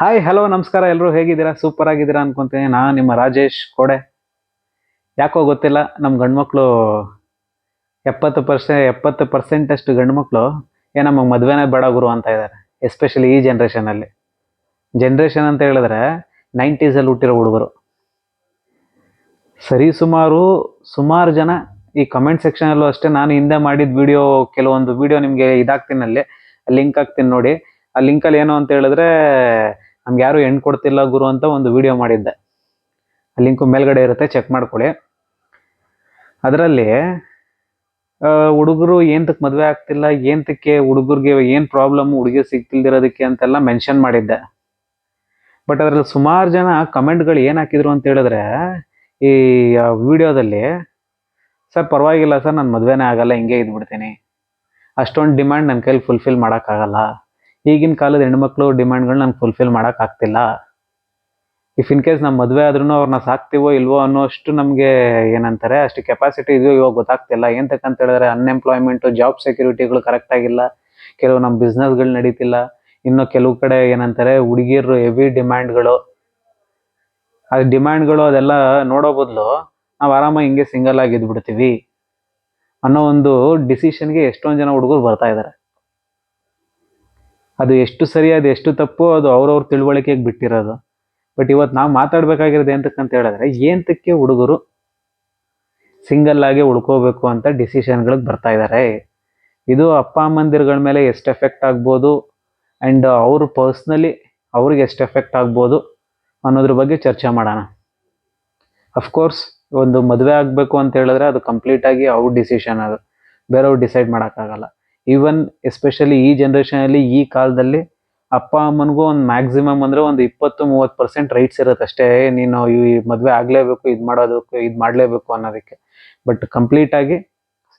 Hi hello ನಮಸ್ಕಾರ ಎಲ್ಲರೂ ಹೇಗಿದ್ದೀರಾ? ಸೂಪರ್ ಆಗಿದ್ದೀರಾ ಅನ್ಕೊಂತೀನಿ. ನಾನು ನಿಮ್ಮ ರಾಜೇಶ್ ಕೋಡೆ. ಯಾಕೋ ಗೊತ್ತಿಲ್ಲ ನಮ್ಮ ಗಂಡ್ಮಕ್ಳು ಎಪ್ಪತ್ತು ಪರ್ಸೆಂಟ್ ಎಪ್ಪತ್ತು ಪರ್ಸೆಂಟ್ ಅಷ್ಟು ಗಂಡ್ಮಕ್ಳು, ಏ, ನಮಗೆ ಮದುವೆನೇ ಬೇಡ ಗುರು ಅಂತ ಇದ್ದಾರೆ ಎಸ್ಪೆಷಲಿ ಈ ಜನ್ರೇಷನಲ್ಲಿ ಜನ್ರೇಷನ್ ಅಂತ ಹೇಳಿದ್ರೆ ನೈಂಟೀಸಲ್ಲಿ ಹುಟ್ಟಿರೋ ಹುಡುಗರು. ಸರಿ, ಸುಮಾರು ಸುಮಾರು ಜನ ಈ ಕಮೆಂಟ್ ಸೆಕ್ಷನಲ್ಲೂ ಅಷ್ಟೇ, ನಾನು ಹಿಂದೆ ಮಾಡಿದ ವಿಡಿಯೋ ಕೆಲವೊಂದು ವಿಡಿಯೋ ನಿಮಗೆ ಇದಾಗ್ತೀನಿ ಅಲ್ಲಿ ಲಿಂಕ್ ಹಾಕ್ತೀನಿ ನೋಡಿ. ಆ ಲಿಂಕಲ್ಲಿ ಏನು ಅಂತ ಹೇಳಿದ್ರೆ ನಮ್ಗೆ ಯಾರು ಹೆಣ್ಣು ಕೊಡ್ತಿಲ್ಲ ಗುರು ಅಂತ ಒಂದು ವಿಡಿಯೋ ಮಾಡಿದ್ದೆ. ಲಿಂಕು ಮೇಲ್ಗಡೆ ಇರುತ್ತೆ ಚೆಕ್ ಮಾಡ್ಕೊಳ್ಳಿ. ಅದರಲ್ಲಿ ಹುಡುಗರು ಏಂತಕ್ಕೆ ಮದುವೆ ಆಗ್ತಿಲ್ಲ ಏಂತಕ್ಕೆ ಹುಡುಗರಿಗೆ ಏನು ಪ್ರಾಬ್ಲಮ್ ಹುಡುಗಿ ಸಿಗ್ತಿಲ್ದಿರೋದಕ್ಕೆ ಅಂತೆಲ್ಲ ಮೆನ್ಷನ್ ಮಾಡಿದ್ದೆ. ಬಟ್ ಅದ್ರಲ್ಲಿ ಸುಮಾರು ಜನ ಕಮೆಂಟ್ಗಳು ಏನು ಹಾಕಿದ್ರು ಅಂತ ಹೇಳಿದ್ರೆ, ಈ ವಿಡಿಯೋದಲ್ಲಿ ಸರ್, ಪರವಾಗಿಲ್ಲ ಸರ್, ನಾನು ಮದುವೆನೇ ಆಗಲ್ಲ, ಹಿಂಗೆ ಇದ್ಬಿಡ್ತೀನಿ. ಅಷ್ಟೊಂದು ಡಿಮ್ಯಾಂಡ್ ನನ್ನ ಕೈಲಿ ಫುಲ್ಫಿಲ್ ಮಾಡೋಕ್ಕಾಗಲ್ಲ. ಈಗಿನ ಕಾಲದ ಹೆಣ್ಮಕ್ಳು ಡಿಮ್ಯಾಂಡ್ಗಳು ನಾನು ಫುಲ್ಫಿಲ್ ಮಾಡೋಕ್ಕಾಗ್ತಿಲ್ಲ ಇಫ್ ಇನ್ ಕೇಸ್ ನಮ್ಮ ಮದುವೆ ಆದ್ರೂ ಅವ್ರನ್ನ ಸಾಕ್ತೀವೋ ಇಲ್ವೋ ಅನ್ನೋಷ್ಟು ನಮಗೆ ಏನಂತಾರೆ, ಅಷ್ಟು ಕೆಪಾಸಿಟಿ ಇದೆಯೋ ಇವಾಗ ಗೊತ್ತಾಗ್ತಿಲ್ಲ. ಏನಂತಕ್ಕಂತ ಹೇಳಿದ್ರೆ ಅನ್ಎಂಪ್ಲಾಯ್ಮೆಂಟು ಜಾಬ್ ಸೆಕ್ಯೂರಿಟಿಗಳು ಕರೆಕ್ಟ್ ಆಗಿಲ್ಲ. ಕೆಲವು ನಮ್ಮ ಬಿಸ್ನೆಸ್ಗಳು ನಡೀತಿಲ್ಲ. ಇನ್ನು ಕೆಲವು ಕಡೆ ಏನಂತಾರೆ, ಹುಡುಗಿಯರು ಹೆವಿ ಡಿಮ್ಯಾಂಡ್ಗಳು ಆ ಡಿಮ್ಯಾಂಡ್ಗಳು ಅದೆಲ್ಲ ನೋಡೋ ಬದಲು ನಾವು ಆರಾಮಾಗಿ ಹಿಂಗೆ ಸಿಂಗಲ್ ಆಗಿದ್ಬಿಡ್ತೀವಿ ಅನ್ನೋ ಒಂದು ಡಿಸಿಷನ್ಗೆ ಎಷ್ಟೊಂದು ಜನ ಹುಡುಗರು ಬರ್ತಾ ಇದ್ದಾರೆ ಅದು ಎಷ್ಟು ಸರಿ, ಅದು ಎಷ್ಟು ತಪ್ಪು, ಅದು ಅವ್ರವ್ರ ತಿಳುವಳಿಕೆಗೆ ಬಿಟ್ಟಿರೋದು. ಬಟ್ ಇವತ್ತು ನಾವು ಮಾತಾಡ್ಬೇಕಾಗಿರೋದು ಎಂತಕ್ಕಂತ ಹೇಳಿದ್ರೆ, ಏಂತಕ್ಕೆ ಹುಡುಗರು ಸಿಂಗಲ್ ಆಗಿ ಉಳ್ಕೋಬೇಕು ಅಂತ ಡಿಸಿಷನ್ಗಳಿಗೆ ಬರ್ತಾ ಇದ್ದಾರೆ ಇದು ಅಪ್ಪ ಅಮ್ಮಂದಿರ್ಗಳ ಮೇಲೆ ಎಷ್ಟು ಎಫೆಕ್ಟ್ ಆಗ್ಬೋದು ಆ್ಯಂಡ್ ಅವರು ಪರ್ಸ್ನಲಿ ಅವ್ರಿಗೆ ಎಷ್ಟು ಎಫೆಕ್ಟ್ ಆಗ್ಬೋದು ಅನ್ನೋದ್ರ ಬಗ್ಗೆ ಚರ್ಚೆ ಮಾಡೋಣ. ಅಫ್ಕೋರ್ಸ್ ಒಂದು ಮದುವೆ ಆಗಬೇಕು ಅಂತ ಹೇಳಿದ್ರೆ ಅದು ಕಂಪ್ಲೀಟಾಗಿ ಅವ್ರ ಡಿಸಿಷನ್ ಅದು. ಬೇರೆಯವ್ರು ಡಿಸೈಡ್ ಮಾಡೋಕ್ಕಾಗಲ್ಲ. ಈವನ್ ಎಸ್ಪೆಷಲಿ ಈ ಜನ್ರೇಷನಲ್ಲಿ ಈ ಕಾಲದಲ್ಲಿ ಅಪ್ಪ ಅಮ್ಮನಿಗೂ ಒಂದು ಮ್ಯಾಕ್ಸಿಮಮ್ ಅಂದರೆ ಒಂದು ಇಪ್ಪತ್ತು, ಮೂವತ್ತು ಪರ್ಸೆಂಟ್ ರೈಟ್ಸ್ ಇರುತ್ತೆ ಅಷ್ಟೇ. ನೀನು ಈ ಮದುವೆ ಆಗಲೇಬೇಕು, ಇದು ಮಾಡೋದಕ್ಕೆ, ಇದು ಮಾಡಲೇಬೇಕು ಅನ್ನೋದಕ್ಕೆ. ಬಟ್ ಕಂಪ್ಲೀಟಾಗಿ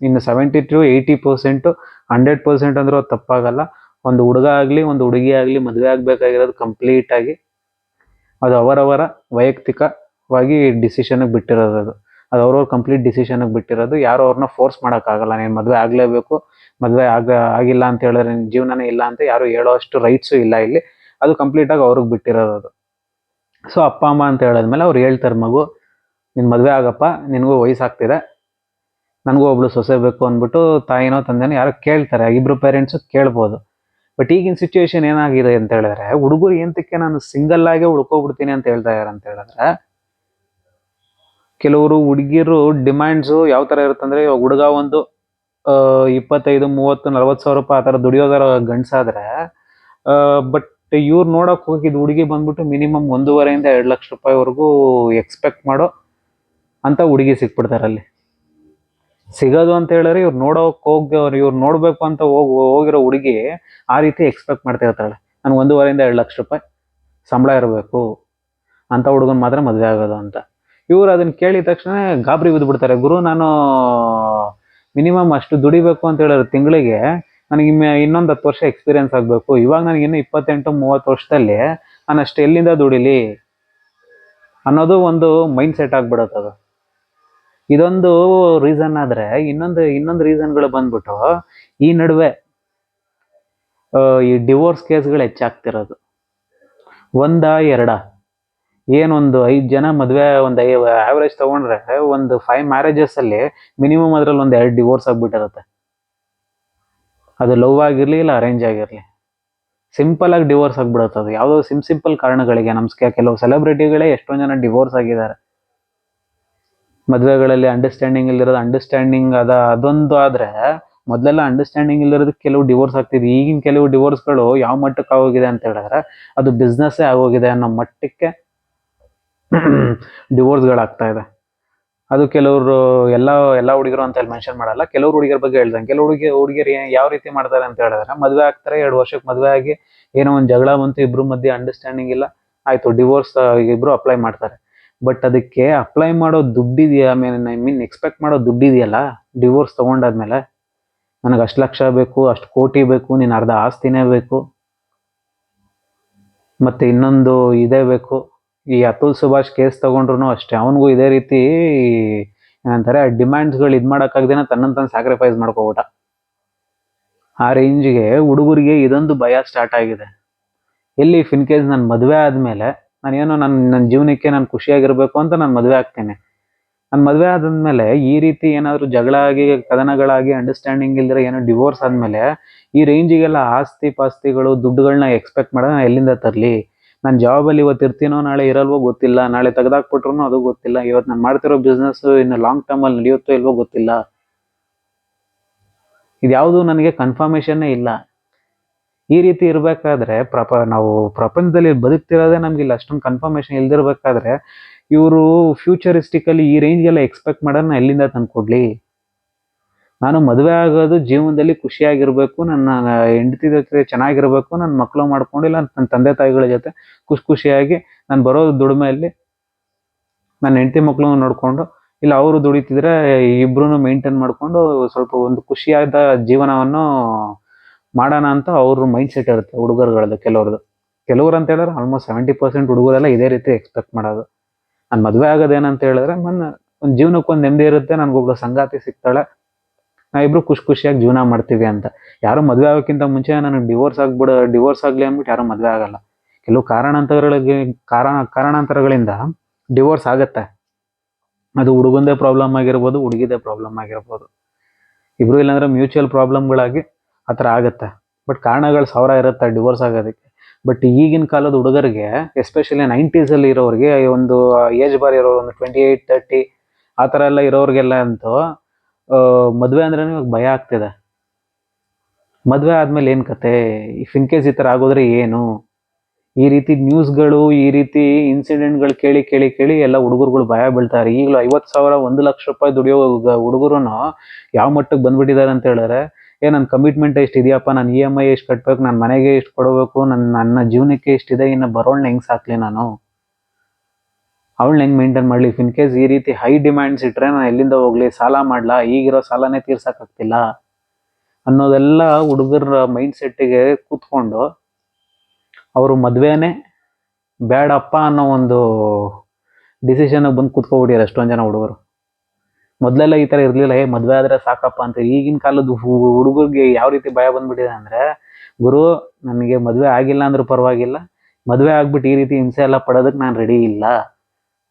ಇನ್ನು seventy to eighty percent hundred percent ಅಂದರೂ ಅದು ತಪ್ಪಾಗಲ್ಲ. ಒಂದು ಹುಡುಗ ಆಗಲಿ, ಒಂದು ಹುಡುಗಿ ಆಗಲಿ, ಮದುವೆ ಆಗಬೇಕಾಗಿರೋದು ಕಂಪ್ಲೀಟಾಗಿ ಅದು ಅವರವರ ವೈಯಕ್ತಿಕವಾಗಿ ಡಿಸಿಷನ್ಗೆ ಬಿಟ್ಟಿರೋದು ಅದು. ಅದು ಅವ್ರವ್ರ ಕಂಪ್ಲೀಟ್ ಡಿಸಿಷನ್ಗೆ ಬಿಟ್ಟಿರೋದು. ಯಾರು ಅವ್ರನ್ನ ಫೋರ್ಸ್ ಮಾಡೋಕ್ಕಾಗಲ್ಲ. ನೀನು ಮದುವೆ ಆಗಲೇಬೇಕು. ಮದುವೆ ಆಗ, ಆಗಿಲ್ಲ ಅಂತ ಹೇಳಿದ್ರೆ ನಿನ್ನ ಜೀವನನೇ ಇಲ್ಲ ಅಂತ ಯಾರು ಹೇಳೋ ಅಷ್ಟು ರೈಟ್ಸು ಇಲ್ಲ ಇಲ್ಲಿ. ಅದು ಕಂಪ್ಲೀಟಾಗಿ ಅವ್ರಿಗೆ ಬಿಟ್ಟಿರೋದು ಅದು. ಸೊ ಅಪ್ಪ, ಅಮ್ಮ ಅಂತ ಹೇಳಿದ್ಮೇಲೆ ಅವ್ರು ಹೇಳ್ತಾರೆ, ಮಗು ನಿನ್ನ ಮದುವೆ ಆಗಪ್ಪ. ನಿನಗೂ ವಯಸ್ಸಾಗ್ತಿದೆ. ನನಗೂ ಒಬ್ಳು ಸೊಸೆ ಬೇಕು ಅಂದ್ಬಿಟ್ಟು ತಾಯಿನೋ, ತಂದೆನೋ ಯಾರೋ ಕೇಳ್ತಾರೆ. ಇಬ್ರು ಪೇರೆಂಟ್ಸು ಕೇಳ್ಬೋದು. ಬಟ್ ಈಗಿನ ಸಿಚುವೇಶನ್ ಏನಾಗಿದೆ ಅಂತ ಹೇಳಿದ್ರೆ, ಹುಡುಗರು ಎಂತಕ್ಕೆ ನಾನು ಸಿಂಗಲ್ ಆಗೇ ಉಳ್ಕೊಬಿಡ್ತೀನಿ ಅಂತ ಹೇಳ್ತಾ ಇದಾರೆ ಅಂತ ಹೇಳಿದ್ರೆ ಕೆಲವರು ಹುಡುಗಿರು ಡಿಮ್ಯಾಂಡ್ಸು ಯಾವ ಥರ ಇರುತ್ತಂದ್ರೆ ಇವಾಗ ಹುಡುಗ ಒಂದು ಆ, ಇಪ್ಪತ್ತೈದು ಮೂವತ್ತು ನಲ್ವತ್ತು ಸಾವಿರ ರೂಪಾಯಿ ಆ ಥರ ದುಡಿಯೋದರ ಗಂಡ್ಸಾದ್ರೆ ಬಟ್ ಇವ್ರು ನೋಡಕ್ ಹೋಗಿದ್ ಹುಡುಗಿ ಬಂದ್ಬಿಟ್ಟು ಮಿನಿಮಮ್ ಒಂದೂವರೆಯಿಂದ ಎರಡು ಲಕ್ಷ ರೂಪಾಯಿವರೆಗೂ ಎಕ್ಸ್ಪೆಕ್ಟ್ ಮಾಡೋ ಅಂತ ಹುಡುಗಿ ಸಿಕ್ಬಿಡ್ತಾರೆ ಅಲ್ಲಿ. ಸಿಗೋದು ಅಂತ ಹೇಳಿದ್ರೆ ಇವ್ರು ನೋಡೋಕ್ ಹೋಗಿ ಅವ್ರು ಇವ್ರು ನೋಡ್ಬೇಕು ಅಂತ ಹೋಗ್ ಹೋಗಿರೋ ಹುಡುಗಿ ಆ ರೀತಿ ಎಕ್ಸ್ಪೆಕ್ಟ್ ಮಾಡ್ತಾ ಇರ್ತಾಳೆ. ನಾನು ಒಂದೂವರೆಯಿಂದ ಎರಡು ಲಕ್ಷ ರೂಪಾಯಿ ಸಂಬಳ ಇರಬೇಕು ಅಂತ ಹುಡುಗನ್ ಮಾತ್ರ ಮದುವೆ ಆಗೋದು ಅಂತ. ಇವ್ರು ಅದನ್ನ ಕೇಳಿದ ತಕ್ಷಣ ಗಾಬರಿ ಬಿದ್ದುಬಿಡ್ತಾರೆ ಗುರು, ನಾನು ಮಿನಿಮಮ್ ಅಷ್ಟು ದುಡಿಬೇಕು ಅಂತ ಹೇಳಿದ್ರೆ ತಿಂಗಳಿಗೆ. ನನಗೆ ಇನ್ನೊಂದು ಹತ್ತು ವರ್ಷ ಎಕ್ಸ್ಪೀರಿಯನ್ಸ್ ಆಗಬೇಕು. ಇವಾಗ ನನಗೆ ಇನ್ನು ಇಪ್ಪತ್ತೆಂಟು, ಮೂವತ್ತು ವರ್ಷದಲ್ಲಿ ನಾನು ಅಷ್ಟು ಎಲ್ಲಿಂದ ದುಡಿಲಿ ಅನ್ನೋದು ಒಂದು ಮೈಂಡ್ ಸೆಟ್ ಆಗ್ಬಿಡುತ್ತೆ ಅದು. ಇದೊಂದು ರೀಸನ್ ಆದ್ರೆ ಇನ್ನೊಂದು ಇನ್ನೊಂದು ರೀಸನ್ಗಳು ಬಂದ್ಬಿಟ್ಟು ಈ ನಡುವೆ ಈ ಡಿವೋರ್ಸ್ ಕೇಸ್ಗಳು ಹೆಚ್ಚಾಗ್ತಿರೋದು. ಒಂದ ಎರಡ. ಏನೊಂದು ಐದು ಜನ ಮದುವೆ ಒಂದು ಐ ಆವ್ರೇಜ್ ತಗೊಂಡ್ರೆ ಒಂದು ಫೈವ್ ಮ್ಯಾರೇಜಸ್ಸಲ್ಲಿ ಮಿನಿಮಮ್ ಅದ್ರಲ್ಲಿ ಒಂದು ಎರಡು ಡಿವೋರ್ಸ್ ಆಗಿಬಿಟ್ಟಿರುತ್ತೆ. ಅದು ಲವ್ ಆಗಿರಲಿ ಇಲ್ಲ ಅರೇಂಜ್ ಆಗಿರಲಿ. ಸಿಂಪಲ್ ಆಗಿ ಡಿವೋರ್ಸ್ ಆಗಿಬಿಡುತ್ತೆ ಅದು. ಯಾವುದೋ ಸಿಂ ಸಿಂಪಲ್ ಕಾರಣಗಳಿಗೆ ನಮ್ಸ್ಕೆ ಕೆಲವು ಸೆಲೆಬ್ರಿಟಿಗಳೇ ಎಷ್ಟೊಂದು ಜನ ಡಿವೋರ್ಸ್ ಆಗಿದ್ದಾರೆ. ಮದುವೆಗಳಲ್ಲಿ ಅಂಡರ್ಸ್ಟ್ಯಾಂಡಿಂಗ್ ಇಲ್ಲಿರೋದು ಅಂಡರ್ಸ್ಟ್ಯಾಂಡಿಂಗ್ ಅದ. ಅದೊಂದು ಆದ್ರೆ ಮೊದಲೆಲ್ಲ ಅಂಡರ್ಸ್ಟ್ಯಾಂಡಿಂಗ್ ಇಲ್ಲಿರೋದಕ್ಕೆ ಕೆಲವು ಡಿವೋರ್ಸ್ ಆಗ್ತಿದೆ ಈಗಿನ ಕೆಲವು ಡಿವೋರ್ಸ್ಗಳು ಯಾವ ಮಟ್ಟಕ್ಕೆ ಆಗೋಗಿದೆ ಅಂತ ಹೇಳಿದ್ರೆ ಅದು ಬಿಸ್ನೆಸ್ಸೇ ಆಗೋಗಿದೆ ಅನ್ನೋ ಮಟ್ಟಕ್ಕೆ ಡಿವೋರ್ಸ್ಗಳಾಗ್ತಾ ಇದೆ. ಅದು ಕೆಲವರು ಎಲ್ಲ ಎಲ್ಲ ಹುಡುಗರು ಅಂತ ಹೇಳಿ ಮೆನ್ಷನ್ ಮಾಡಲ್ಲ. ಕೆಲವ್ರು ಹುಡುಗಿಯರ ಬಗ್ಗೆ ಹೇಳ್ದಂಗೆ ಕೆಲವು ಹುಡುಗಿ, ಹುಡುಗಿಯರು ಯಾವ ರೀತಿ ಮಾಡ್ತಾರೆ ಅಂತ ಹೇಳಿದ್ರೆ, ಮದುವೆ ಆಗ್ತಾರೆ, ಎರಡು ವರ್ಷಕ್ಕೆ ಮದುವೆ ಆಗಿ ಏನೋ ಒಂದು ಜಗಳ ಬಂತು, ಇಬ್ರು ಮಧ್ಯೆ ಅಂಡರ್ಸ್ಟ್ಯಾಂಡಿಂಗ್ ಇಲ್ಲ, ಆಯ್ತು ಡಿವೋರ್ಸ್ ಇಬ್ರು ಅಪ್ಲೈ ಮಾಡ್ತಾರೆ. ಬಟ್ ಅದಕ್ಕೆ ಅಪ್ಲೈ ಮಾಡೋ ದುಡ್ಡಿದೆಯಾ I mean I mean expect ಮಾಡೋ ದುಡ್ಡಿದೆಯಲ್ಲ ಡಿವೋರ್ಸ್ ತಗೊಂಡಾದ್ಮೇಲೆ, ನನಗೆ ಅಷ್ಟು ಲಕ್ಷ ಬೇಕು, ಅಷ್ಟು ಕೋಟಿ ಬೇಕು, ನೀನು ಅರ್ಧ ಆಸ್ತಿನೇ ಬೇಕು, ಮತ್ತೆ ಇನ್ನೊಂದು ಇದೇ ಬೇಕು ಈ ಅತುಲ್ ಸುಭಾಷ್ ಕೇಸ್ ತಗೊಂಡ್ರು ಅಷ್ಟೇ. ಅವನಿಗೂ ಇದೇ ರೀತಿ ಏನಂತಾರೆ, ಡಿಮ್ಯಾಂಡ್ಸ್ಗಳು ಇದು ಮಾಡೋಕ್ಕಾಗ್ದೇನೆ ತನ್ನನ್ನು ತಾನು ಸ್ಯಾಕ್ರಿಫೈಸ್ ಮಾಡ್ಕೋಬಿಟ್ಟ. ಆ ರೇಂಜ್ಗೆ ಹುಡುಗರಿಗೆ ಇದೊಂದು ಭಯ ಸ್ಟಾರ್ಟ್ ಆಗಿದೆ. ಎಲ್ಲಿ ಫಿನ್ ಕೇಸ್ ನಾನು ಮದುವೆ ಆದಮೇಲೆ, ನಾನೇನೋ ನನ್ನ ನನ್ನ ಜೀವನಕ್ಕೆ ನಾನು ಖುಷಿಯಾಗಿರಬೇಕು ಅಂತ ನಾನು ಮದುವೆ ಆಗ್ತೇನೆ. ನಾನು ಮದುವೆ ಆದಮೇಲೆ ಈ ರೀತಿ ಏನಾದರೂ ಜಗಳ ಆಗಿ ಕದನಗಳಾಗಿ ಅಂಡರ್ಸ್ಟ್ಯಾಂಡಿಂಗ್ ಇಲ್ದಿರ ಏನೋ ಡಿವೋರ್ಸ್ ಆದಮೇಲೆ ಈ ರೇಂಜಿಗೆಲ್ಲ ಆಸ್ತಿ ಪಾಸ್ತಿಗಳು ದುಡ್ಡುಗಳನ್ನ ಎಕ್ಸ್ಪೆಕ್ಟ್ ಮಾಡೋದು ಎಲ್ಲಿಂದ ತರಲಿ? ನಾನು ಜಾಬಲ್ಲಿ ಇವತ್ತು ಇರ್ತೀನೋ, ನಾಳೆ ಇರಲ್ವೋ ಗೊತ್ತಿಲ್ಲ. ನಾಳೆ ತೆಗೆದಾಕ್ಬಿಟ್ರು ಅದು ಗೊತ್ತಿಲ್ಲ. ಇವತ್ತು ನಾನು ಮಾಡ್ತಿರೋ ಬಿಸ್ನೆಸ್ ಇನ್ನು ಲಾಂಗ್ ಟರ್ಮಲ್ಲಿ ನಡೆಯುತ್ತೋ ಇಲ್ವೋ ಗೊತ್ತಿಲ್ಲ. ಇದ್ಯಾವುದು ನನಗೆ ಕನ್ಫರ್ಮೇಷನ್ನೇ ಇಲ್ಲ. ಈ ರೀತಿ ಇರಬೇಕಾದ್ರೆ ಪ್ರಪ, ನಾವು ಪ್ರಪಂಚದಲ್ಲಿ ಬದುಕ್ತಿರೋದೇ ನಮ್ಗೆ ಅಷ್ಟೊಂದು ಕನ್ಫರ್ಮೇಷನ್ ಇಲ್ದಿರ್ಬೇಕಾದ್ರೆ ಇವರು ಫ್ಯೂಚರಿಸ್ಟಿಕಲಿ ಈ ರೇಂಜ್ಗೆಲ್ಲ ಎಕ್ಸ್ಪೆಕ್ಟ್ ಮಾಡೋಣ ಎಲ್ಲಿಂದ ತಂದ್ಕೊಡ್ಲಿ? ನಾನು ಮದುವೆ ಆಗೋದು ಜೀವನದಲ್ಲಿ ಖುಷಿಯಾಗಿರ್ಬೇಕು, ನನ್ನ ಹೆಂಡತಿ ಜೊತೆ ಚೆನ್ನಾಗಿರ್ಬೇಕು, ನನ್ನ ಮಕ್ಕಳು ಮಾಡ್ಕೊಂಡು ಇಲ್ಲ, ನನ್ನ ತಂದೆ ತಾಯಿಗಳ ಜೊತೆ ಖುಷಿ ಖುಷಿಯಾಗಿ ನಾನು ಬರೋ ದುಡಿಮೆಯಲ್ಲಿ ನನ್ನ ಹೆಂಡತಿ ಮಕ್ಕಳು ನೋಡಿಕೊಂಡು, ಇಲ್ಲ ಅವರು ದುಡಿತಿದ್ರೆ ಇಬ್ರು ಮೇಂಟೈನ್ ಮಾಡಿಕೊಂಡು ಸ್ವಲ್ಪ ಒಂದು ಖುಷಿಯಾದ ಜೀವನವನ್ನು ಮಾಡೋಣ ಅಂತ ಅವ್ರ ಮೈಂಡ್ ಸೆಟ್ ಇರುತ್ತೆ ಹುಡುಗರುಗಳದ್ದು, ಕೆಲವ್ರದ್ದು. ಕೆಲವ್ರು ಅಂತ ಹೇಳಿದ್ರೆ ಆಲ್ಮೋಸ್ಟ್ ಸೆವೆಂಟಿ ಪರ್ಸೆಂಟ್ ಹುಡುಗರೆಲ್ಲ ಇದೇ ರೀತಿ ಎಕ್ಸ್ಪೆಕ್ಟ್ ಮಾಡೋದು. ನಾನು ಮದುವೆ ಆಗೋದೇನಂತ ಹೇಳಿದ್ರೆ ನನ್ನ ಒಂದು ಜೀವನಕ್ಕೆ ಒಂದು ನೆಮ್ಮದಿ ಇರುತ್ತೆ, ನನಗೊಬ್ಳು ಸಂಗಾತಿ ಸಿಗ್ತಾಳೆ ನಾವಿಬ್ರು ಖುಷಿ ಖುಷಿಯಾಗಿ ಜೀವನ ಮಾಡ್ತೀವಿ ಅಂತ. ಯಾರು ಮದುವೆ ಆಗೋಕ್ಕಿಂತ ಮುಂಚೆ ನನಗೆ ಡಿವೋರ್ಸ್ ಆಗ್ಬಿಡ ಡಿವೋರ್ಸ್ ಆಗಲಿ ಅಂದ್ಬಿಟ್ಟು ಯಾರು ಮದುವೆ ಆಗಲ್ಲ. ಕೆಲವು ಕಾರಣಾಂತರಗಳಿಗೆ, ಕಾರಣ, ಕಾರಣಾಂತರಗಳಿಂದ ಡಿವೋರ್ಸ್ ಆಗತ್ತೆ. ಅದು ಹುಡುಗಂದೇ ಪ್ರಾಬ್ಲಮ್ ಆಗಿರ್ಬೋದು, ಹುಡುಗಿದೇ ಪ್ರಾಬ್ಲಮ್ ಆಗಿರ್ಬೋದು. ಇಬ್ರು ಇಲ್ಲಾಂದ್ರೆ ಮ್ಯೂಚುವಲ್ ಪ್ರಾಬ್ಲಮ್ಗಳಾಗಿ ಆ ಥರ ಆಗುತ್ತೆ. ಬಟ್ ಕಾರಣಗಳು ಸಾವಿರ ಇರುತ್ತೆ ಡಿವೋರ್ಸ್ ಆಗೋದಕ್ಕೆ. ಬಟ್ ಈಗಿನ ಕಾಲದ ಹುಡುಗರಿಗೆ ಎಸ್ಪೆಷಲಿ ನೈಂಟೀಸಲ್ಲಿ ಇರೋರಿಗೆ ಒಂದು ಏಜ್ ಬಾರ್ ಇರೋರು ಒಂದು ಟ್ವೆಂಟಿ ಏಯ್ಟ್ ತರ್ಟಿ ಆ ಥರ ಎಲ್ಲ ಇರೋರಿಗೆಲ್ಲ ಅಂತೂ ಮದುವೆ ಅಂದ್ರೆ ಇವಾಗ ಭಯ ಆಗ್ತಿದೆ. ಮದುವೆ ಆದ್ಮೇಲೆ ಏನು ಕತೆ? ಇಫ್ ಇನ್ ಕೇಸ್ ಈ ಥರ ಆಗೋದ್ರೆ ಏನು? ಈ ರೀತಿ ನ್ಯೂಸ್ಗಳು ಈ ರೀತಿ ಇನ್ಸಿಡೆಂಟ್ಗಳು ಕೇಳಿ ಕೇಳಿ ಕೇಳಿ ಎಲ್ಲ ಹುಡುಗರುಗಳು ಭಯ ಬೀಳ್ತಾರೆ. ಈಗಲೂ ಐವತ್ತು ಸಾವಿರ, ಒಂದು ಲಕ್ಷ ರೂಪಾಯಿ ದುಡಿಯೋ ಹುಡುಗರು ಯಾವ ಮಟ್ಟಕ್ಕೆ ಬಂದ್ಬಿಟ್ಟಿದ್ದಾರೆ ಅಂತ ಹೇಳಿದ್ರೆ, ಏ ನನ್ನ ಕಮಿಟ್ಮೆಂಟ್ ಎಷ್ಟು ಇದೆಯಪ್ಪ? ನಾನು ಇ ಎಂ ಐ ಎಷ್ಟು ಕಟ್ಟಬೇಕು ನನ್ನ ಮನೆಗೆ ಎಷ್ಟು ಕೊಡಬೇಕು? ನನ್ನ ನನ್ನ ಜೀವನಕ್ಕೆ ಎಷ್ಟಿದೆ? ಇನ್ನು ಬರೋಣ ಹೆಂಗೆ ಸಾಕ್ಲಿ ನಾನು? ಅವಳನ್ನ ಹೆಂಗೆ ಮೇಂಟೈನ್ ಮಾಡಲಿ? ಇನ್ ಕೇಸ್ ಈ ರೀತಿ ಹೈ ಡಿಮ್ಯಾಂಡ್ಸ್ ಇಟ್ಟರೆ ನಾನು ಎಲ್ಲಿಂದ ಹೋಗ್ಲಿ? ಸಾಲ ಮಾಡ್ಲಾ? ಈಗಿರೋ ಸಾಲನೇ ತೀರ್ಸೋಕ್ಕಾಗ್ತಿಲ್ಲ ಅನ್ನೋದೆಲ್ಲ ಹುಡುಗರ ಮೈಂಡ್ ಸೆಟ್ಟಿಗೆ ಕೂತ್ಕೊಂಡು ಅವರು ಮದುವೆನೇ ಬೇಡಪ್ಪ ಅನ್ನೋ ಒಂದು ಡಿಸಿಷನ್ಗೆ ಬಂದು ಕೂತ್ಕೊಬಿಟ್ಟಿದ್ದಾರೆ ಅಷ್ಟೊಂದು ಜನ ಹುಡುಗರು. ಮೊದಲೆಲ್ಲ ಈ ಥರ ಇರಲಿಲ್ಲ, ಏ, ಮದುವೆ ಆದರೆ ಸಾಕಪ್ಪ ಅಂತ ಈಗಿನ ಕಾಲದ ಹುಡುಗರಿಗೆ ಯಾವ ರೀತಿ ಭಯ ಬಂದ್ಬಿಟ್ಟಿದೆ ಅಂದರೆ, ಗುರು, ನನಗೆ ಮದುವೆ ಆಗಿಲ್ಲ ಅಂದ್ರೂ ಪರವಾಗಿಲ್ಲ. ಮದುವೆ ಆಗ್ಬಿಟ್ಟು ಈ ರೀತಿ ಹಿಂಸೆ ಎಲ್ಲ ಪಡೋದಕ್ಕೆ ನಾನು ರೆಡಿ ಇಲ್ಲ.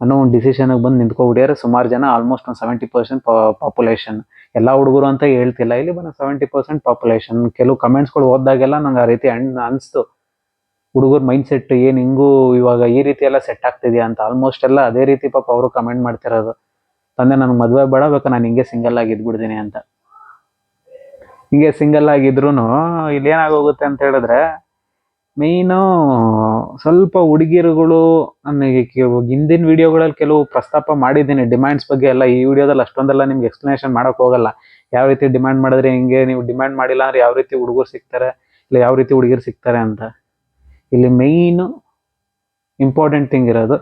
ಅನ್ನೋ ಒಂದು ಡಿಸಿಷನ್ಗೆ ಬಂದು ನಿಂತ್ಕೊಬಿಟ್ಟಿದ್ದಾರೆ ಸುಮಾರು ಜನ ಆಲ್ಮೋಸ್ಟ್ ಒಂದು ಸೆವೆಂಟಿ ಪರ್ಸೆಂಟ್ ಪಾಪ್ಯುಲೇಷನ್ ಎಲ್ಲ ಹುಡುಗರು ಅಂತ ಹೇಳ್ತಿಲ್ಲ. ಇಲ್ಲಿ ಬಂದು ಸೆವೆಂಟಿ ಪರ್ಸೆಂಟ್ ಪಾಪ್ಯುಲೇಷನ್ ಕೆಲವು ಕಮೆಂಟ್ಸ್ಗಳು ಓದಿದಾಗೆಲ್ಲ ನಂಗೆ ಆ ರೀತಿ ಅಣ್ ಅನಿಸ್ತು. ಹುಡುಗರ ಮೈಂಡ್ ಸೆಟ್ ಏನು ಹಿಂಗೂ ಇವಾಗ ಈ ರೀತಿ ಎಲ್ಲ ಸೆಟ್ ಆಗ್ತಿದೆಯಾ ಅಂತ. ಆಲ್ಮೋಸ್ಟ್ ಎಲ್ಲ ಅದೇ ರೀತಿ ಪಾಪ ಅವರು ಕಮೆಂಟ್ ಮಾಡ್ತಿರೋದು. ತಂದೆ ನನಗೆ ಮದುವೆ ಬೇಡ ಬೇಕಾ? ನಾನು ಹಿಂಗೆ ಸಿಂಗಲ್ ಆಗಿ ಇದ್ಬಿಡ್ತೀನಿ ಅಂತ. ಹಿಂಗೆ ಸಿಂಗಲ್ ಆಗಿದ್ರು ಇಲ್ಲಿ ಏನಾಗೋಗುತ್ತೆ ಅಂತ ಹೇಳಿದ್ರೆ ಮೇಯ್ನು ಸ್ವಲ್ಪ ಹುಡುಗಿರುಗಳು ನನಗೆ ಹಿಂದಿನ ವಿಡಿಯೋಗಳಲ್ಲಿ ಕೆಲವು ಪ್ರಸ್ತಾಪ ಮಾಡಿದ್ದೀನಿ. ಡಿಮ್ಯಾಂಡ್ಸ್ ಬಗ್ಗೆ ಎಲ್ಲ ಈ ವಿಡಿಯೋದಲ್ಲಿ ಅಷ್ಟೊಂದೆಲ್ಲ ನಿಮ್ಗೆ ಎಕ್ಸ್ಪ್ಲನೇಷನ್ ಮಾಡೋಕೆ ಹೋಗಲ್ಲ. ಯಾವ ರೀತಿ ಡಿಮ್ಯಾಂಡ್ ಮಾಡಿದ್ರೆ ಹಿಂಗೆ ನೀವು ಡಿಮ್ಯಾಂಡ್ ಮಾಡಿಲ್ಲ ಅಂದ್ರೆ ಯಾವ ರೀತಿ ಹುಡುಗರು ಸಿಗ್ತಾರೆ? ಇಲ್ಲ ಯಾವ ರೀತಿ ಹುಡುಗಿರು ಸಿಗ್ತಾರೆ ಅಂತ. ಇಲ್ಲಿ ಮೇಯ್ನು ಇಂಪಾರ್ಟೆಂಟ್ ಥಿಂಗ್ ಇರೋದು,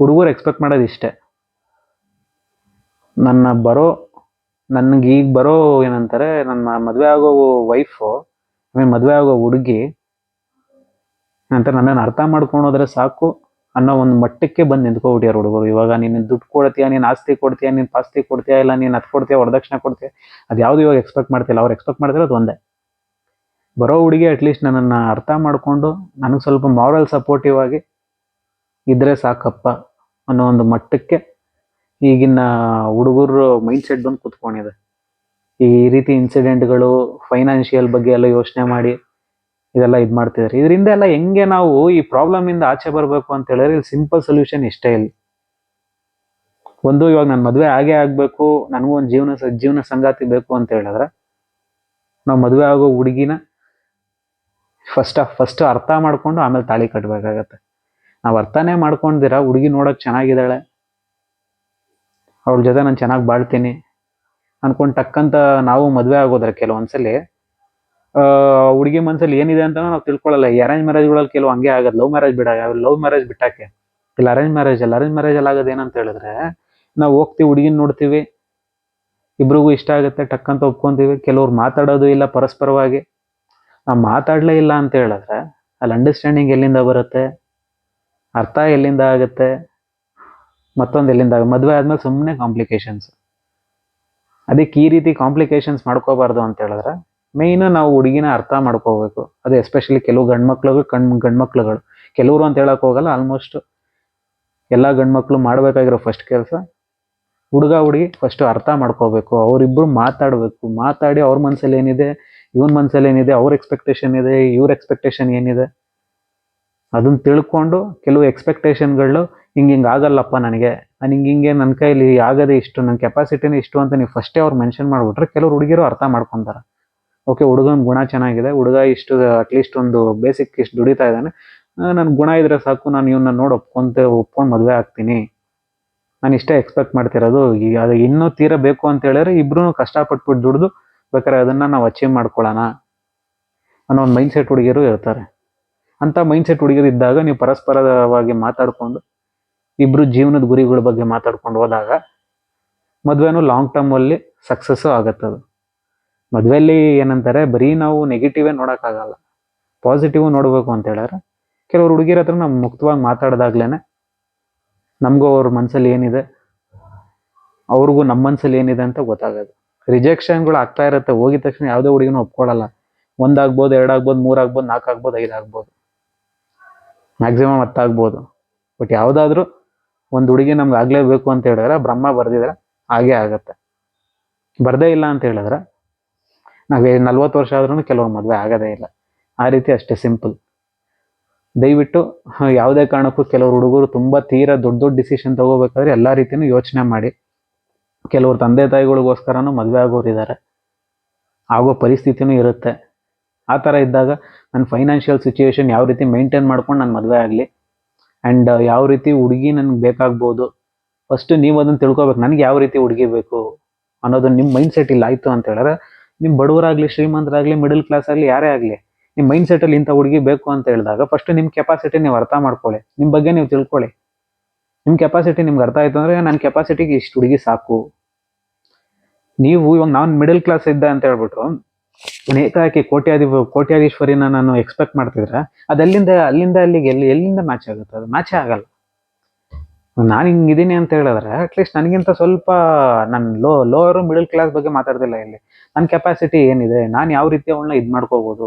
ಹುಡುಗರು ಎಕ್ಸ್ಪೆಕ್ಟ್ ಮಾಡೋದು ಇಷ್ಟೇ. ನನ್ನ ಬರೋ, ನನಗೆ ಈಗ ಬರೋ ಏನಂತಾರೆ, ನನ್ನ ಮದುವೆ ಆಗೋ ವೈಫು ಆಮೇಲೆ ಮದುವೆ ಆಗೋ ಹುಡುಗಿ ನಂತರ ನನ್ನನ್ನು ಅರ್ಥ ಮಾಡ್ಕೊಂಡು ಹೋದ್ರೆ ಸಾಕು ಅನ್ನೋ ಒಂದು ಮಟ್ಟಕ್ಕೆ ಬಂದು ನಿಂತ್ಕೊಬಿಟ್ಯಾರ ಹುಡುಗರು. ಇವಾಗ ನೀನು ದುಡ್ಡು ಕೊಡ್ತೀಯ, ನೀನು ಆಸ್ತಿ ಕೊಡ್ತೀಯ, ನೀನು ಪಾಸ್ತಿ ಕೊಡ್ತೀಯ, ಇಲ್ಲ ನೀನು ಅದು ಕೊಡ್ತೀಯ, ವರದಕ್ಷಿಣೆ ಕೊಡ್ತೀಯ ಅದು ಯಾವುದು ಇವಾಗ ಎಕ್ಸ್ಪೆಕ್ಟ್ ಮಾಡ್ತಿಲ್ಲ. ಅವ್ರು ಎಕ್ಸ್ಪೆಕ್ಟ್ ಮಾಡ್ತಿರೋದು ಒಂದೇ. ಬರೋ ಹುಡುಗಿ ಅಟ್ಲೀಸ್ಟ್ ನನ್ನನ್ನು ಅರ್ಥ ಮಾಡಿಕೊಂಡು ನನಗೆ ಸ್ವಲ್ಪ ಮಾರಲ್ ಸಪೋರ್ಟಿವ್ ಆಗಿ ಇದ್ರೆ ಸಾಕಪ್ಪ ಅನ್ನೋ ಒಂದು ಮಟ್ಟಕ್ಕೆ ಈಗಿನ ಹುಡುಗರು ಮೈಂಡ್ ಸೆಟ್ ಬಂದು ಕೂತ್ಕೊಂಡಿದೆ. ಈ ರೀತಿ ಇನ್ಸಿಡೆಂಟ್ಗಳು ಫೈನಾನ್ಷಿಯಲ್ ಬಗ್ಗೆ ಎಲ್ಲ ಯೋಚನೆ ಮಾಡಿ ಇದೆಲ್ಲ ಇದು ಮಾಡ್ತಿದ್ದಾರೆ ಇದರಿಂದ ಎಲ್ಲ ಹೆಂಗೆ ನಾವು ಈ ಪ್ರಾಬ್ಲಮ್ ಇಂದ ಆಚೆ ಬರಬೇಕು ಅಂತ ಹೇಳಿದ್ರೆ ಇಲ್ಲಿ ಸಿಂಪಲ್ ಸೊಲ್ಯೂಷನ್ ಇಷ್ಟೇ ಇಲ್ಲಿ. ಒಂದು ಇವಾಗ ನನ್ನ ಮದುವೆ ಆಗೇ ಆಗಬೇಕು, ನನಗೂ ಒಂದು ಜೀವನ ಜೀವನ ಸಂಗಾತಿ ಬೇಕು ಅಂತ ಹೇಳಿದ್ರೆ ನಾವು ಮದುವೆ ಆಗೋ ಹುಡುಗಿನ ಫಸ್ಟ್ ಫಸ್ಟ್ ಅರ್ಥ ಮಾಡ್ಕೊಂಡು ಆಮೇಲೆ ತಾಳಿ ಕಟ್ಟಬೇಕಾಗತ್ತೆ ನಾವು ಅರ್ಥನೇ ಮಾಡ್ಕೊಂಡಿರ ಹುಡುಗಿ ನೋಡೋಕೆ ಚೆನ್ನಾಗಿದ್ದಾಳೆ, ಅವಳ ಜೊತೆ ನಾನು ಚೆನ್ನಾಗಿ ಬಾಳ್ತೀನಿ ಅನ್ಕೊಂಡು ಟಕ್ಕಂತ ನಾವು ಮದುವೆ ಆಗೋದ್ರೆ ಕೆಲವೊಂದ್ಸಲಿ ಹುಡುಗಿ ಮನ್ಸಲ್ಲಿ ಏನಿದೆ ಅಂತ ನಾವು ತಿಳ್ಕೊಳ್ಳಲ್ಲ ಈ ಅರೇಂಜ್ ಮ್ಯಾರೇಜ್ಗಳಲ್ಲಿ ಕೆಲವು ಹಂಗೆ ಆಗೋದು ಲವ್ ಮ್ಯಾರೇಜ್ ಬಿಡ ಲವ್ ಮ್ಯಾರೇಜ್ ಬಿಟ್ಟಾಕೆ. ಇಲ್ಲ ಅರೇಂಜ್ ಮ್ಯಾರೇಜ್ ಅಲ್ಲ ಅರೇಂಜ್ ಮ್ಯಾರೇಜ್ ಅಲ್ಲಿ ಆಗೋದು ಏನಂತ ಹೇಳಿದ್ರೆ, ನಾವು ಹೋಗ್ತೀವಿ, ಹುಡುಗಿನ ನೋಡ್ತೀವಿ, ಇಬ್ರಿಗೂ ಇಷ್ಟ ಆಗುತ್ತೆ ಟಕ್ಕಂತ ಒಪ್ಕೊಂತೀವಿ. ಕೆಲವ್ರು ಮಾತಾಡೋದು ಇಲ್ಲ ಪರಸ್ಪರವಾಗಿ. ನಾವು ಮಾತಾಡಲೇ ಇಲ್ಲ ಅಂತ ಹೇಳಿದ್ರೆ ಅಲ್ಲಿ ಅಂಡರ್ಸ್ಟ್ಯಾಂಡಿಂಗ್ ಎಲ್ಲಿಂದ ಬರುತ್ತೆ, ಅರ್ಥ ಎಲ್ಲಿಂದ ಆಗುತ್ತೆ, ಮತ್ತೊಂದು ಎಲ್ಲಿಂದ ಮದುವೆ ಆದ್ಮೇಲೆ ಸುಮ್ಮನೆ ಕಾಂಪ್ಲಿಕೇಶನ್ಸ್ ಅದಕ್ಕೆ ಈ ರೀತಿ ಕಾಂಪ್ಲಿಕೇಶನ್ಸ್ ಮಾಡ್ಕೋಬಾರ್ದು ಅಂತ ಹೇಳಿದ್ರೆ ಮೇಯ್ನ್ ನಾವು ಹುಡುಗಿನ ಅರ್ಥ ಮಾಡ್ಕೋಬೇಕು. ಅದು ಎಸ್ಪೆಷಲಿ ಕೆಲವು ಗಂಡ್ಮಕ್ಳಿಗೂ ಕಣ್ ಗಂಡ್ಮಕ್ಳುಗಳು ಕೆಲವರು ಅಂತ ಹೇಳಕ್ ಹೋಗಲ್ಲ ಆಲ್ಮೋಸ್ಟ್ ಎಲ್ಲ ಗಂಡ್ಮಕ್ಳು ಮಾಡಬೇಕಾಗಿರೋ ಫಸ್ಟ್ ಕೆಲಸ ಹುಡುಗ, ಹುಡುಗಿ ಫಸ್ಟ್ ಅರ್ಥ ಮಾಡ್ಕೋಬೇಕು. ಅವರಿಬ್ರು ಮಾತಾಡಬೇಕು. ಮಾತಾಡಿ ಅವ್ರ ಮನಸ್ಸಲ್ಲಿ ಏನಿದೆ, ಇವನ್ ಮನಸ್ಸಲ್ಲಿ ಏನಿದೆ, ಅವ್ರ ಎಕ್ಸ್ಪೆಕ್ಟೇಷನ್ ಇದೆ, ಇವ್ರ ಎಕ್ಸ್ಪೆಕ್ಟೇಷನ್ ಏನಿದೆ. ಅದನ್ನ ತಿಳ್ಕೊಂಡು ಕೆಲವು ಎಕ್ಸ್ಪೆಕ್ಟೇಷನ್ಗಳು ಹಿಂಗೆ ಹಿಂಗೆ ಆಗಲ್ಲಪ್ಪ ನನಗೆ. ನಾನು ಹಿಂಗೆ ಹಿಂಗೆ ನನ್ನ ಕೈಲಿ ಆಗದೆ ಇಷ್ಟು ನನ್ನ ಕೆಪಾಸಿಟಿನೇ ಇಷ್ಟು ಅಂತ ನೀವು ಫಸ್ಟೇ ಅವ್ರು ಮೆನ್ಷನ್ ಮಾಡಿಬಿಟ್ರೆ ಕೆಲವ್ರು ಹುಡುಗಿರು ಅರ್ಥ ಮಾಡ್ಕೊತಾರೆ. ಓಕೆ ಹುಡುಗನ ಗುಣ ಚೆನ್ನಾಗಿದೆ, ಹುಡುಗ ಇಷ್ಟು ಅಟ್ಲೀಸ್ಟ್ ಒಂದು ಬೇಸಿಕ್ ಇಷ್ಟು ದುಡಿತಾ ಇದ್ದಾನೆ. ನನ್ನ ಗುಣ ಇದ್ರೆ ಸಾಕು, ನಾನು ಇವನ್ನ ನೋಡಿ ಒಪ್ಕೊಂತ, ಒಪ್ಕೊಂಡು ಮದುವೆ ಆಗ್ತೀನಿ. ನಾನು ಇಷ್ಟೇ ಎಕ್ಸ್ಪೆಕ್ಟ್ ಮಾಡ್ತಿರೋದು, ಈಗ ಅದು ಇನ್ನೂ ತೀರ ಬೇಕು ಅಂತ ಹೇಳಿದ್ರೆ ಇಬ್ರು ಕಷ್ಟಪಟ್ಬಿಟ್ಟು ದುಡ್ದು ಬೇಕಾದ್ರೆ ಅದನ್ನ ನಾವು ಅಚೀವ್ ಮಾಡ್ಕೊಳ್ಳೋಣ ಅನ್ನೋ ಒಂದು ಮೈಂಡ್ ಸೆಟ್ ಹುಡುಗಿಯರು ಇರ್ತಾರೆ. ಅಂತ ಮೈಂಡ್ ಸೆಟ್ ಇದ್ದಾಗ ನೀವು ಪರಸ್ಪರವಾಗಿ ಮಾತಾಡಿಕೊಂಡು ಇಬ್ರು ಜೀವನದ ಗುರಿಗಳ ಬಗ್ಗೆ ಮಾತಾಡ್ಕೊಂಡು ಹೋದಾಗ ಮದುವೆನೂ ಲಾಂಗ್ ಟರ್ಮಲ್ಲಿ ಸಕ್ಸಸ್ಸು ಅದು ಮದುವೆಯಲ್ಲಿ ಏನಂತಾರೆ, ಬರೀ ನಾವು ನೆಗೆಟಿವೇ ನೋಡೋಕ್ಕಾಗಲ್ಲ ಪಾಸಿಟಿವ್ ನೋಡಬೇಕು ಅಂತ ಹೇಳಿದ್ರೆ ಕೆಲವರು ಹುಡುಗಿರ ಹತ್ರ ನಾವು ಮುಕ್ತವಾಗಿ ಮಾತಾಡ್ದಾಗ್ಲೇ ನಮಗೂ ಅವ್ರ ಮನಸ್ಸಲ್ಲಿ ಏನಿದೆ, ಅವ್ರಿಗೂ ನಮ್ಮ ಮನಸ್ಸಲ್ಲಿ ಏನಿದೆ ಅಂತ ಗೊತ್ತಾಗೋದು. ರಿಜೆಕ್ಷನ್ಗಳು ಆಗ್ತಾ ಇರುತ್ತೆ, ಹೋಗಿದ ತಕ್ಷಣ ಯಾವುದೇ ಹುಡುಗಿನೂ ಒಪ್ಕೊಳ್ಳಲ್ಲ ಒಂದಾಗ್ಬೋದು ಎರಡಾಗ್ಬೋದು ಮೂರಾಗ್ಬೋದು ನಾಲ್ಕು ಆಗ್ಬೋದು ಐದು ಆಗ್ಬೋದು. ಮ್ಯಾಕ್ಸಿಮಮ್ ಹತ್ತಾಗ್ಬೋದು ಬಟ್ ಯಾವುದಾದ್ರೂ ಒಂದು ಹುಡುಗಿ ನಮ್ಗೆ ಆಗಲೇಬೇಕು ಅಂತ ಹೇಳಿದ್ರೆ ಬ್ರಹ್ಮ ಬರ್ದಿದ್ರೆ ಹಾಗೆ ಆಗತ್ತೆ. ಬರ್ದೇ ಇಲ್ಲ ಅಂತ ಹೇಳಿದ್ರೆ ನಾವೇ ನಲ್ವತ್ತು ವರ್ಷ ಆದ್ರೂ ಕೆಲವು ಮದುವೆ ಆಗೋದೇ ಇಲ್ಲ. ಆ ರೀತಿ ಅಷ್ಟೇ ಸಿಂಪಲ್. ದಯವಿಟ್ಟು ಯಾವುದೇ ಕಾರಣಕ್ಕೂ ಕೆಲವರು ಹುಡುಗರು ತುಂಬ ತೀರಾ ದೊಡ್ಡ ದೊಡ್ಡ ಡಿಸಿಷನ್ ತಗೋಬೇಕಾದ್ರೆ ಎಲ್ಲ ರೀತಿಯೂ ಯೋಚನೆ ಮಾಡಿ. ಕೆಲವರು ತಂದೆ ತಾಯಿಗಳಿಗೋಸ್ಕರನೂ ಮದುವೆ ಆಗೋರು ಇದ್ದಾರೆ ಆಗೋ ಪರಿಸ್ಥಿತಿನೂ ಇರುತ್ತೆ. ಆ ಥರ ಇದ್ದಾಗ ನನ್ನ ಫೈನಾನ್ಷಿಯಲ್ ಸಿಚುವೇಶನ್ ಯಾವ ರೀತಿ ಮೇಂಟೈನ್ ಮಾಡ್ಕೊಂಡು ನಾನು ಮದುವೆ ಆಗಲಿ. ಆ್ಯಂಡ್ ಯಾವ ರೀತಿ ಹುಡುಗಿ ನನಗೆ ಬೇಕಾಗ್ಬೋದು? ಫಸ್ಟ್ ನೀವು ಅದನ್ನು ತಿಳ್ಕೊಬೇಕು. ನನಗೆ ಯಾವ ರೀತಿ ಹುಡುಗಿ ಬೇಕು? ಅನ್ನೋದು ನಿಮ್ಮ ಮೈಂಡ್ ಸೆಟ್ ಇಲ್ಲ ಆಯಿತು ಅಂತ ಹೇಳಿದ್ರೆ ನಿಮ್ಮ ಬಡವರಾಗಲಿ, ಶ್ರೀಮಂತರಾಗಲಿ ಮಿಡಲ್ ಕ್ಲಾಸ್ ಆಗಲಿ ಯಾರೇ ಆಗಲಿ ನಿಮ್ಮ ಮೈಂಡ್ ಸೆಟ್ಟಲ್ಲಿ ಇಂಥ ಹುಡುಗಿ ಬೇಕು ಅಂತ ಹೇಳಿದಾಗ ಫಸ್ಟ್ ನಿಮ್ಮ ಕೆಪಾಸಿಟಿ ನೀವು ಅರ್ಥ ಮಾಡ್ಕೊಳ್ಳಿ. ನಿಮ್ಮ ಬಗ್ಗೆ ನೀವು ತಿಳ್ಕೊಳ್ಳಿ. ನಿಮ್ಮ ಕೆಪಾಸಿಟಿ ನಿಮ್ಗೆ ಅರ್ಥ ಆಯಿತು ಅಂದರೆ ನನ್ನ ಕೆಪಾಸಿಟಿಗೆ ಇಷ್ಟು ಹುಡುಗಿ ಸಾಕು. ನೀವು ಇವಾಗ ನಾನು ಮಿಡಲ್ ಕ್ಲಾಸ್ ಇದ್ದೆ ಅಂತ ಹೇಳ್ಬಿಟ್ಟು ಏಕಾಏಕಿ ಕೋಟ್ಯಾಧಿ ಕೋಟ್ಯಾಧೀಶ್ವರಿನ ನಾನು ಎಕ್ಸ್ಪೆಕ್ಟ್ ಮಾಡ್ತಿದ್ರೆ, ಅದಲ್ಲಿಂದ, ಅಲ್ಲಿಂದ ಅಲ್ಲಿಗೆ ಎಲ್ಲಿ, ಎಲ್ಲಿಂದ ಮ್ಯಾಚ್ ಆಗುತ್ತೆ? ಅದು ಮ್ಯಾಚೇ ಆಗಲ್ಲ. ನಾನು ಹಿಂಗಿದ್ದೀನಿ ಅಂತ ಹೇಳಿದ್ರೆ ಅಟ್ಲೀಸ್ಟ್ ನನಗಿಂತ ಸ್ವಲ್ಪ ನನ್ನ ಲೋ ಲೋವರು ಮಿಡಲ್ ಕ್ಲಾಸ್ ಬಗ್ಗೆ ಮಾತಾಡ್ತಿಲ್ಲ ಇಲ್ಲಿ. ನನ್ನ ಕೆಪಾಸಿಟಿ ಏನಿದೆ? ನಾನು ಯಾವ ರೀತಿ ಅವಳನ್ನ ಇದು ಮಾಡ್ಕೋಬೋದು?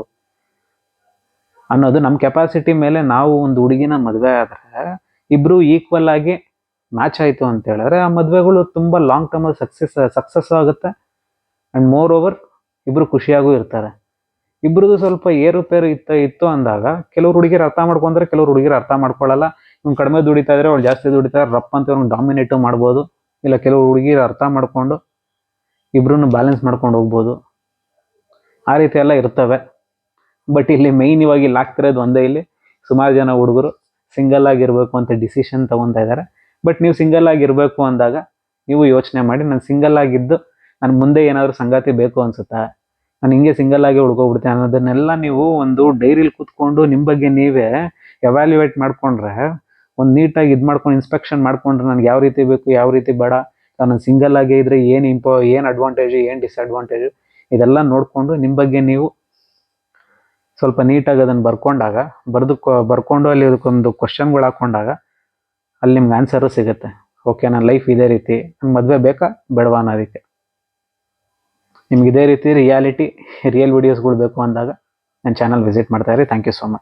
ಅನ್ನೋದು ನಮ್ಮ ಕೆಪಾಸಿಟಿ ಮೇಲೆ ನಾವು ಒಂದು ಹುಡುಗಿನ ಮದುವೆ ಆದರೆ ಇಬ್ಬರು ಈಕ್ವಲ್ ಆಗಿ ಮ್ಯಾಚ್ ಆಯಿತು ಅಂತ ಹೇಳಿದ್ರೆ, ಆ ಮದುವೆಗಳು ತುಂಬ ಲಾಂಗ್ ಟರ್ಮಲ್ಲಿ ಸಕ್ಸಸ್ ಸಕ್ಸಸ್ ಆಗುತ್ತೆ. ಆ್ಯಂಡ್ ಮೋರ್ ಓವರ್ ಇಬ್ಬರು ಖುಷಿಯಾಗೂ ಇರ್ತಾರೆ. ಇಬ್ರುದು ಸ್ವಲ್ಪ ಏರುಪೇರು ಇತ್ತು ಇತ್ತು ಅಂದಾಗ ಕೆಲವ್ರು ಹುಡುಗಿರು ಅರ್ಥ ಮಾಡ್ಕೊಂಡ್ರೆ ಕೆಲವ್ರು ಹುಡುಗಿರು ಅರ್ಥ ಮಾಡ್ಕೊಳ್ಳಲ್ಲ. ಇವ್ನು ಕಡಿಮೆ ದುಡಿತಾ ಇದ್ರೆ ಅವ್ಳು ಜಾಸ್ತಿ ದುಡಿತಾರೆ, ರಪ್ಪ ರಪ್ ಅಂತ ಇವ್ನು ಡಾಮಿನೇಟ್ ಮಾಡ್ಬೋದು. ಇಲ್ಲ ಕೆಲವ್ರು ಹುಡುಗಿರು ಅರ್ಥ ಮಾಡ್ಕೊಂಡು ಇಬ್ರನ್ನು ಬ್ಯಾಲೆನ್ಸ್ ಮಾಡ್ಕೊಂಡು ಹೋಗ್ಬೋದು. ಆ ರೀತಿ ಎಲ್ಲ ಇರ್ತವೆ. ಬಟ್ ಇಲ್ಲಿ ಮೈನ್ ಇವಾಗ ಇಲ್ಲಿ ಆಗ್ತಿರೋದು ಒಂದೇ ಇಲ್ಲಿ. ಸುಮಾರು ಜನ ಹುಡುಗರು ಸಿಂಗಲ್ ಆಗಿರ್ಬೇಕು ಅಂತ ಡಿಸಿಷನ್ ತಗೊತಾ ಇದ್ದಾರೆ ಬಟ್ ನೀವು ಸಿಂಗಲ್ ಆಗಿರ್ಬೇಕು ಅಂದಾಗ ನೀವು ಯೋಚನೆ ಮಾಡಿ, ನಾನು ಸಿಂಗಲ್ ಆಗಿದ್ದು ನಾನು ಮುಂದೆ ಏನಾದರೂ ಸಂಗಾತಿ ಬೇಕು ಅನ್ಸುತ್ತಾ? ನಾನು ಹಿಂಗೆ ಸಿಂಗಲ್ ಆಗಿ ಉಳ್ಕೊಬಿಡ್ತೇನೆ ಅನ್ನೋದನ್ನೆಲ್ಲ ನೀವು ಒಂದು ಡೈರಿಲಿ ಕೂತ್ಕೊಂಡು ನಿಮ್ಮ ಬಗ್ಗೆ ನೀವೇ ಎವ್ಯಾಲ್ಯೂಯೇಟ್ ಮಾಡ್ಕೊಂಡ್ರೆ, ಒಂದು ನೀಟಾಗಿ ಇದು ಮಾಡ್ಕೊಂಡು ಇನ್ಸ್ಪೆಕ್ಷನ್ ಮಾಡ್ಕೊಂಡ್ರೆ ನನಗೆ ಯಾವ ರೀತಿ ಬೇಕು, ಯಾವ ರೀತಿ ಬೇಡ? ನಾನು ಸಿಂಗಲ್ ಆಗೇ ಇದ್ರೆ ಏನು ಇಂಪೋ ಏನು ಅಡ್ವಾಂಟೇಜು ಏನು ಡಿಸ್ಅಡ್ವಾಂಟೇಜು ಇದೆಲ್ಲ ನೋಡಿಕೊಂಡು ನಿಮ್ಮ ಬಗ್ಗೆ ನೀವು ಸ್ವಲ್ಪ ನೀಟಾಗಿ ಅದನ್ನು ಬರ್ಕೊಂಡಾಗ ಬರೆದು ಬರ್ಕೊಂಡು ಅಲ್ಲಿ ಅದಕ್ಕೊಂದು ಕ್ವಶನ್ಗಳು ಹಾಕ್ಕೊಂಡಾಗ ಅಲ್ಲಿ ನಿಮ್ಗೆ ಆನ್ಸರು ಸಿಗುತ್ತೆ. ಓಕೆ ನನ್ನ ಲೈಫ್ ಇದೇ ರೀತಿ. ನನ್ನ ಮದುವೆ ಬೇಕಾ? ಬೇಡವಾ ಅನ್ನೋದಕ್ಕೆ. ನಿಮ್ಗೆ ಇದೇ ರೀತಿ ರಿಯಾಲಿಟಿ ರಿಯಲ್ ವಿಡಿಯೋಸ್ಗಳು ಬೇಕು ಅಂದಾಗ ನನ್ನ ಚಾನಲ್ ವಿಸಿಟ್ ಮಾಡ್ತಾ ಥ್ಯಾಂಕ್ ಯು ಸೊ ಮಚ್